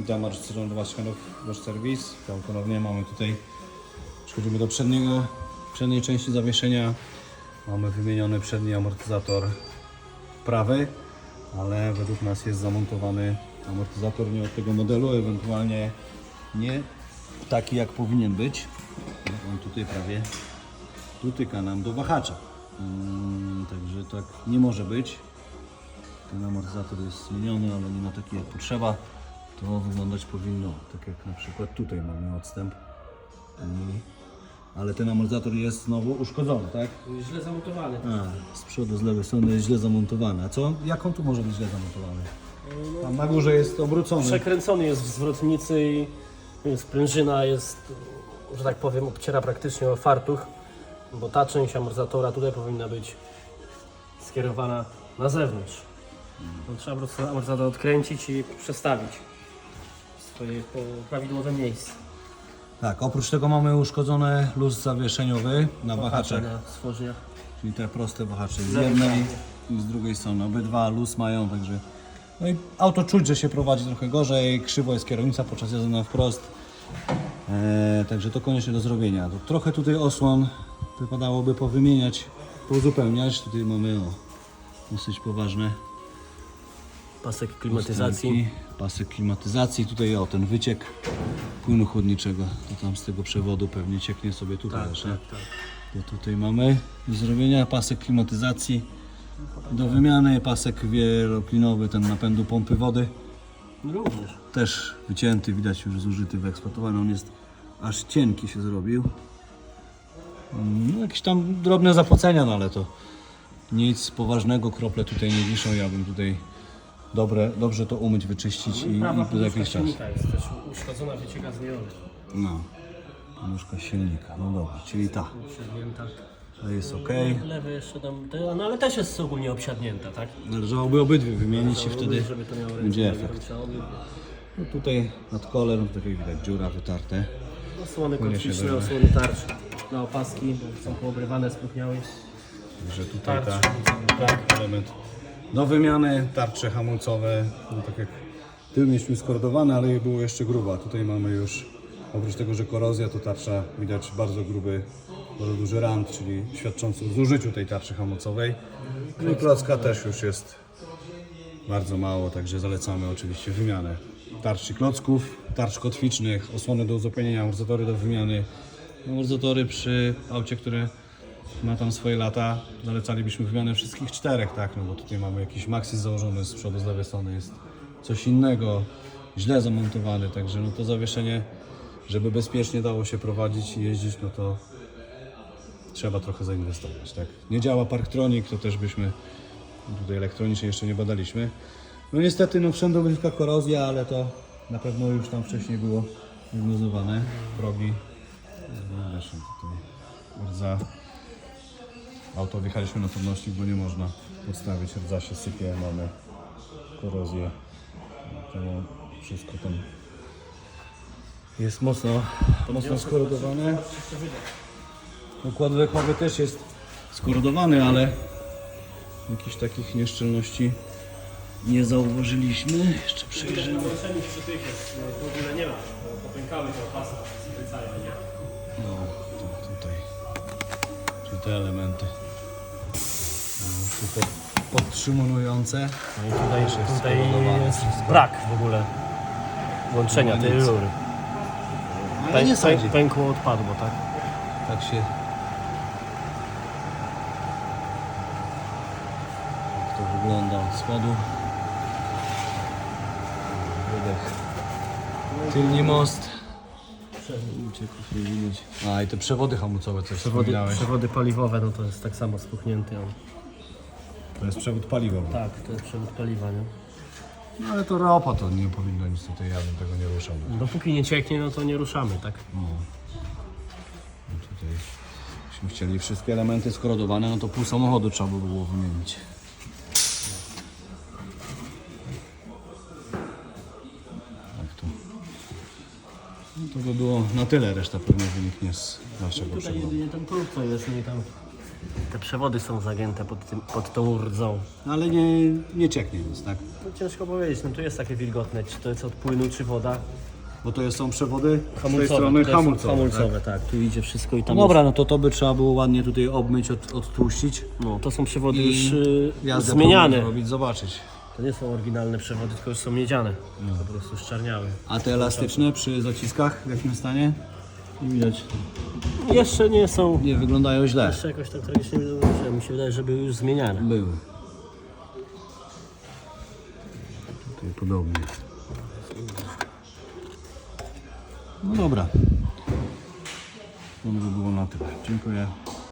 damage was kind of wash service. To ponownie mamy tutaj, przechodzimy do przedniego, przedniej części zawieszenia. Mamy wymieniony przedni amortyzator prawy, ale według nas jest zamontowany amortyzator nie od tego modelu, ewentualnie nie taki jak powinien być. On tutaj prawie dotyka nam do wahacza. Mm, także tak nie może być. Ten amortyzator jest zmieniony, ale nie na taki jak potrzeba. To wyglądać powinno, tak jak na przykład tutaj mamy odstęp. Ale ten amortyzator jest znowu uszkodzony, tak? Źle zamontowany. A, z przodu, z lewej strony jest źle zamontowany. A co? Jak on tu może być źle zamontowany? Tam na górze jest obrócony. Przekręcony jest w zwrotnicy i sprężyna jest, że tak powiem, obciera praktycznie o fartuch, bo ta część amortyzatora tutaj powinna być skierowana na zewnątrz. To trzeba po prostu amortyzator odkręcić i przestawić swoje po- prawidłowe miejsce. Tak, oprócz tego mamy uszkodzony luz zawieszeniowy na wahaczach. Na stworzeniach. Czyli te proste wahacze z jednej i z drugiej strony. Obydwa luz mają, także... No i auto czuć, że się prowadzi trochę gorzej, krzywo jest kierownica podczas jazdy na wprost. Eee, także to koniecznie do zrobienia. To trochę tutaj osłon wypadałoby powymieniać, pouzupełniać. Tutaj mamy o, dosyć poważne Pasek klimatyzacji. pasek klimatyzacji. Tutaj o, ten wyciek płynu chłodniczego. To tam z tego przewodu pewnie cieknie sobie tutaj. Tak, tak, tak. To tutaj mamy do zrobienia pasek klimatyzacji do wymiany, pasek wieloklinowy, ten napędu pompy wody Również. też wycięty, widać już zużyty, wyeksploatowany, on jest aż cienki się zrobił. Mm, No, jakieś tam drobne zapłacenia, no ale to nic poważnego, krople tutaj nie wiszą, ja bym tutaj dobre, dobrze to umyć, wyczyścić i, Prawa i jakiś czas. silnika jest też uszkodzona, wycieka z niej olej. No, nóżka silnika, no dobra, czyli ta, to jest ok. Lewy jeszcze tam, te- no ale też jest ogólnie obsiadnięta, tak? Należałoby obydwie wymienić i wtedy żeby to miało będzie efekt. trzeba obydwie. No tutaj nad kolem, tutaj widać dziura wytarte. Osłony kotwiczne, osłony tarczy. Na opaski, bo są poobrywane, spróchniały. Także tutaj Tarcz. ta, tak, element do wymiany, tarcze hamulcowe, no tak jak tył mieliśmy skordowane, ale było jeszcze gruba. Tutaj mamy już, oprócz tego, że korozja, to tarcza widać bardzo gruby, bardzo duży rand, czyli świadczący o zużyciu tej tarczy hamulcowej. No i klocka też już jest bardzo mało, także zalecamy oczywiście wymianę tarczy klocków, tarcz kotwicznych, osłony do uzupełnienia, amortyzatory do wymiany. Amortyzatory przy aucie, które ma tam swoje lata, zalecalibyśmy wymianę wszystkich czterech, tak, no bo tutaj mamy jakiś Maxis założony z przodu, z lewej strony jest coś innego, źle zamontowany, także no to zawieszenie, żeby bezpiecznie dało się prowadzić i jeździć, no to trzeba trochę zainwestować, tak. Nie działa Parktronic, to też byśmy tutaj elektronicznie jeszcze nie badaliśmy. No niestety, no wszędzie wynika korozja, ale to na pewno już tam wcześniej było diagnozowane, progi. No, wiesz, no tutaj rdza. Auto wjechaliśmy na podnośnik, bo nie można podstawić, rdza się sypie, mamy korozję. To wszystko tam jest mocno, mocno skorodowane. Układ dechowy też jest skorodowany, ale jakichś takich nieszczelności nie zauważyliśmy. Jeszcze przejrzymy. Zawieszenie przytyk jest, w ogóle nie ma, popękały te opasy, skręcają, nie? No, te elementy. No, podtrzymujące. No i tutaj, jest tutaj jest brak w ogóle łączenia Nie ma tej rury. Ale nie Pę- pę- Pękło odpadło, tak? Tak się. Tak to wygląda od spodu. Wydech. Tylny most. A i te przewody hamulcowe coś Przewody, wspominałeś. przewody paliwowe, no to jest tak samo spuchnięty on. To jest przewód paliwowy. Tak, to jest przewód paliwa, nie? No ale to ropa to nie powinno nic tutaj, ja bym tego nie ruszał. Dopóki nie cieknie, no to nie ruszamy, tak? No. No tutaj, jeśli chcieli wszystkie elementy skorodowane, no to pół samochodu trzeba by było wymienić. No to by było na tyle, reszta pewnie wyniknie z naszego Tutaj przeglądu. jedynie ten próg to jest, no i tam Te przewody są zagięte pod, tym, pod tą rdzą. Ale nie, nie cieknie nic, tak? No ciężko powiedzieć, no tu jest takie wilgotne, czy to jest od płynu, czy woda. Bo to są przewody z tej Hamulcowe. strony to jest hamulcowe. hamulcowe tak? Tu idzie wszystko i Tak? tam No dobra, no to to by trzeba było ładnie tutaj obmyć, od, odtłuścić. jest, no to są przewody już y, zmieniane. zrobić, zobaczyć. To nie są oryginalne przewody, tylko już są miedziane. Po prostu szczerniały. A te elastyczne przy zaciskach w jakim stanie? Nie widać. Jeszcze nie są, Nie wyglądają źle. jeszcze jakoś tak tragicznie wyglądają. Mi się wydaje, że były już zmieniane. Były. Tutaj podobnie. No dobra. To by było na tyle. Dziękuję.